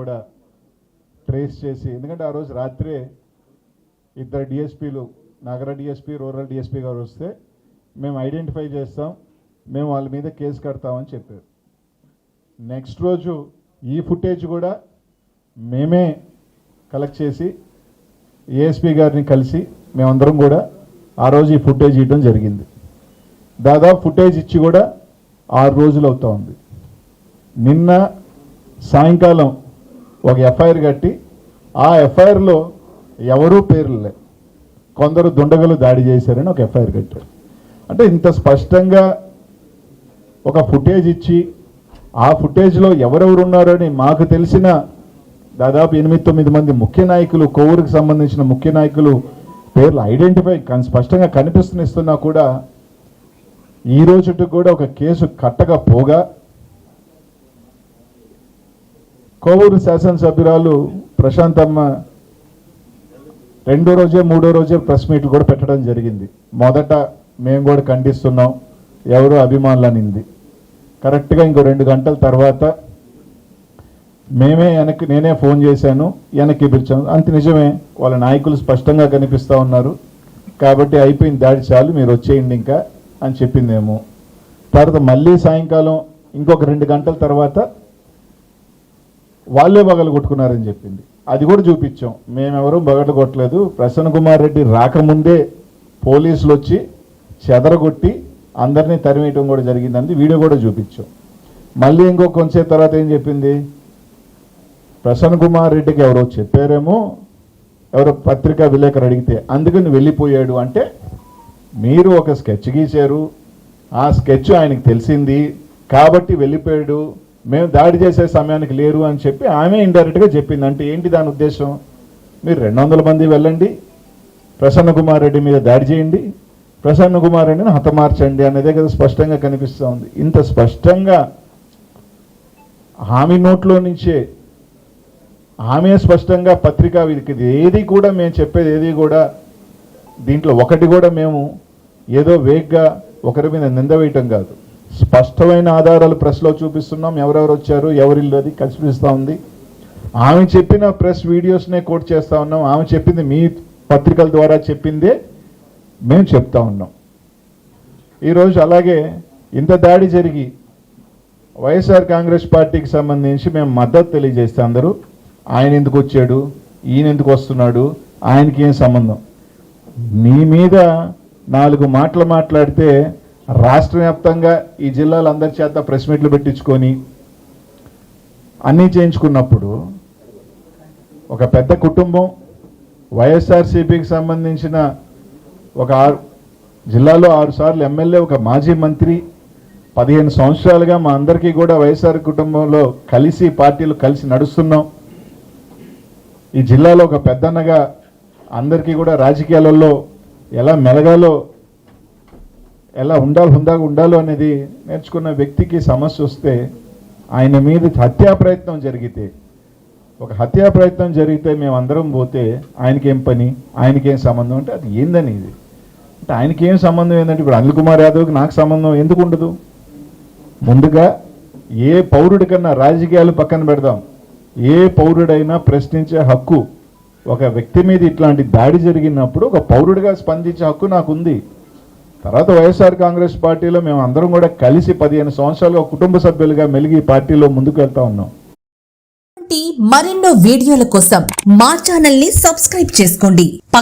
కూడా ట్రేస్ చేసి ఎందుకంటే ఆ రోజు రాత్రే ఇద్దరు డిఎస్పీలు నగర డిఎస్పీ రూరల్ డిఎస్పీ గారు వస్తే మేము ఐడెంటిఫై చేస్తాం మేము వాళ్ళ మీద కేసు కడతామని చెప్పారు. నెక్స్ట్ రోజు ఈ ఫుటేజ్ కూడా మేమే కలెక్ట్ చేసి ఏఎస్పీ గారిని కలిసి మేమందరం కూడా ఆ రోజు ఈ ఫుటేజ్ ఇవ్వడం జరిగింది. దాదాపు ఫుటేజ్ ఇచ్చి కూడా ఆరు రోజులు అవుతా ఉంది. నిన్న సాయంకాలం ఒక ఎఫ్ఐఆర్ కట్టి ఆ ఎఫ్ఐఆర్లో ఎవరూ పేర్లే కొందరు దుండగలు దాడి చేశారని ఒక ఎఫ్ఐఆర్ కట్టారు. అంటే ఇంత స్పష్టంగా ఒక ఫుటేజ్ ఇచ్చి ఆ ఫుటేజ్లో ఎవరెవరు ఉన్నారని మాకు తెలిసిన దాదాపు ఎనిమిది తొమ్మిది మంది ముఖ్య నాయకులు కోవూరుకు సంబంధించిన ముఖ్య నాయకులు పేర్లు ఐడెంటిఫై కానీ స్పష్టంగా ఇస్తున్నా కూడా ఈ రోజుకి కూడా ఒక కేసు కట్టకపోగా కోవూరు శాసనసభ్యురాలు ప్రశాంతమ్మ రెండో రోజే మూడో రోజే ప్రెస్ మీట్లు కూడా పెట్టడం జరిగింది. మొదట మేము కూడా ఖండిస్తున్నాం ఎవరు అభిమానులనింది. కరెక్ట్గా ఇంకో రెండు గంటల తర్వాత మేమే వెనక్కి నేనే ఫోన్ చేశాను వెనక్కి పిలిచాను. అంత నిజమే వాళ్ళ నాయకులు స్పష్టంగా కనిపిస్తూ ఉన్నారు. కాబట్టి అయిపోయింది దాడి చాలు మీరు వచ్చేయండి ఇంకా అని చెప్పిందేమో. తర్వాత మళ్ళీ సాయంకాలం ఇంకొక రెండు గంటల తర్వాత వాళ్ళే బగలు కొట్టుకున్నారని చెప్పింది. అది కూడా చూపించాం. మేమెవరూ బగలు కొట్టలేదు. ప్రసన్న కుమార్ రెడ్డి రాకముందే పోలీసులు వచ్చి చెదరగొట్టి అందరినీ తరిమేయటం కూడా జరిగిందని వీడియో కూడా చూపించాం. మళ్ళీ ఇంకో కొంచెం తర్వాత ఏం చెప్పింది? ప్రసన్న కుమార్ రెడ్డికి ఎవరో చెప్పారేమో ఎవరో పత్రికా విలేకరు అడిగితే అందుకని వెళ్ళిపోయాడు అంటే మీరు ఒక స్కెచ్ గీశారు. ఆ స్కెచ్ ఆయనకు తెలిసింది. కాబట్టి వెళ్ళిపోయాడు. మేము దాడి చేసే సమయానికి లేరు అని చెప్పి ఆమె ఇండైరెక్ట్గా చెప్పింది. అంటే ఏంటి దాని ఉద్దేశం? మీరు రెండు వందల మంది వెళ్ళండి. ప్రసన్న కుమార్ రెడ్డి మీద దాడి చేయండి. ప్రసన్న కుమార్ రెడ్డిని హతమార్చండి అనేదే కదా స్పష్టంగా కనిపిస్తూ ఉంది. ఇంత స్పష్టంగా హామీ నోట్లో నుంచే ఆమె స్పష్టంగా పత్రికా వీరికి ఏది కూడా మేము చెప్పేది ఏది కూడా దీంట్లో ఒకటి కూడా మేము ఏదో వేగ్గా ఒకరి మీద నింద వేయటం కాదు. స్పష్టమైన ఆధారాలు ప్రెస్లో చూపిస్తున్నాం. ఎవరెవరు వచ్చారు ఎవరిల్లు అది కనిపిస్తూ ఉంది. ఆమె చెప్పిన ప్రెస్ వీడియోస్నే కోట్ చేస్తూ ఉన్నాం. ఆమె చెప్పింది మీ పత్రికల ద్వారా చెప్పిందే మేము చెప్తా ఉన్నాం. ఈరోజు అలాగే ఇంత దాడి జరిగి వైఎస్ఆర్ కాంగ్రెస్ పార్టీకి సంబంధించి మేము మద్దతు తెలియజేస్తే అందరూ ఆయన ఎందుకు వచ్చాడు ఈయన ఎందుకు వస్తున్నాడు ఆయనకి ఏం సంబంధం? నీ మీద నాలుగు మాటలు మాట్లాడితే రాష్ట్ర వ్యాప్తంగా ఈ జిల్లాలో అందరి చేత ప్రెస్ మీట్లు పెట్టించుకొని అన్నీ చేయించుకున్నప్పుడు ఒక పెద్ద కుటుంబం వైఎస్ఆర్సీపీకి సంబంధించిన ఒక ఆరు జిల్లాలో ఆరు సార్లు ఎమ్మెల్యే ఒక మాజీ మంత్రి పదిహేను సంవత్సరాలుగా మా అందరికీ కూడా వైఎస్ఆర్ కుటుంబంలో కలిసి పార్టీలు కలిసి నడుస్తున్నాం. ఈ జిల్లాలో ఒక పెద్దన్నగా అందరికీ కూడా రాజకీయాలలో ఎలా మెలగాలో ఎలా ఉండాలి హుందాగా ఉండాలో అనేది నేర్చుకున్న వ్యక్తికి సమస్య వస్తే ఆయన మీద హత్యా ప్రయత్నం జరిగితే ఒక హత్యా ప్రయత్నం జరిగితే మేము అందరం పోతే ఆయనకేం పని ఆయనకేం సంబంధం? అంటే అది ఏందని ఇది? అంటే ఆయనకేం సంబంధం ఏంటంటే ఇప్పుడు అనిల్ కుమార్ యాదవ్కి నాకు సంబంధం ఎందుకు ఉండదు? ముందుగా ఏ పౌరుడి కన్నా రాజకీయాలు పక్కన పెడదాం. ఏ పౌరుడైనా ప్రశ్నించే హక్కు ఒక వ్యక్తి మీద ఇట్లాంటి దాడి జరిగినప్పుడు ఒక పౌరుడిగా స్పందించే హక్కు నాకు ఉంది తర్వాత వైఎస్ఆర్ కాంగ్రెస్ పార్టీలో మేము అందరం కూడా కలిసి పదిహేను సంవత్సరాలుగా కుటుంబ సభ్యులుగా మెలిగి పార్టీలో ముందుకు వెళ్తా ఉన్నాం. మరెన్నో వీడియోల కోసం మా ఛానల్ని సబ్స్క్రైబ్ చేసుకోండి.